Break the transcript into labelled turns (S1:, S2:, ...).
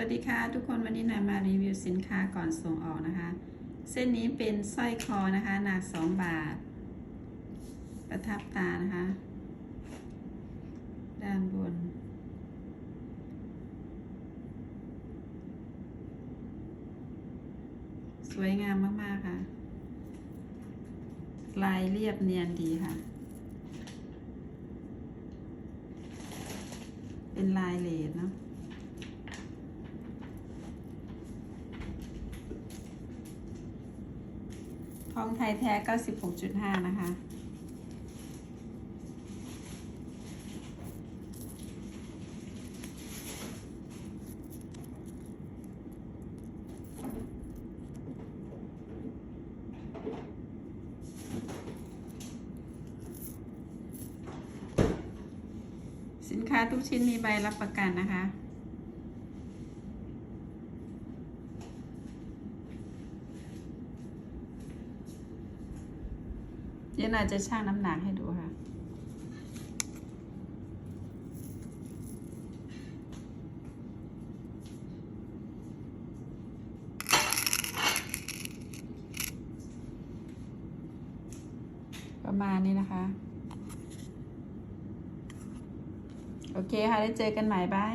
S1: วัสดีค่ะทุกคนวันนี้นามารีวิวสินค้าก่อนส่งออกนะคะ เส้นนี้เป็นสร้อยคอนะคะ หนัก2บาท ประทับตานะคะ ด้านบน สวยงามมากๆค่ะ ลายเรียบเนียนดีค่ะ เป็นลายเลดเนาะ ทองไทยแท้ 96.5 นะคะ สินค้าทุกชิ้นมีใบรับประกันนะคะ เดี๋ยวน่อยจะชั่งน้ำหนักให้ดูค่ะ ประมาณนี้นะคะ โอเคค่ะ ได้เจอกันใหม่บาย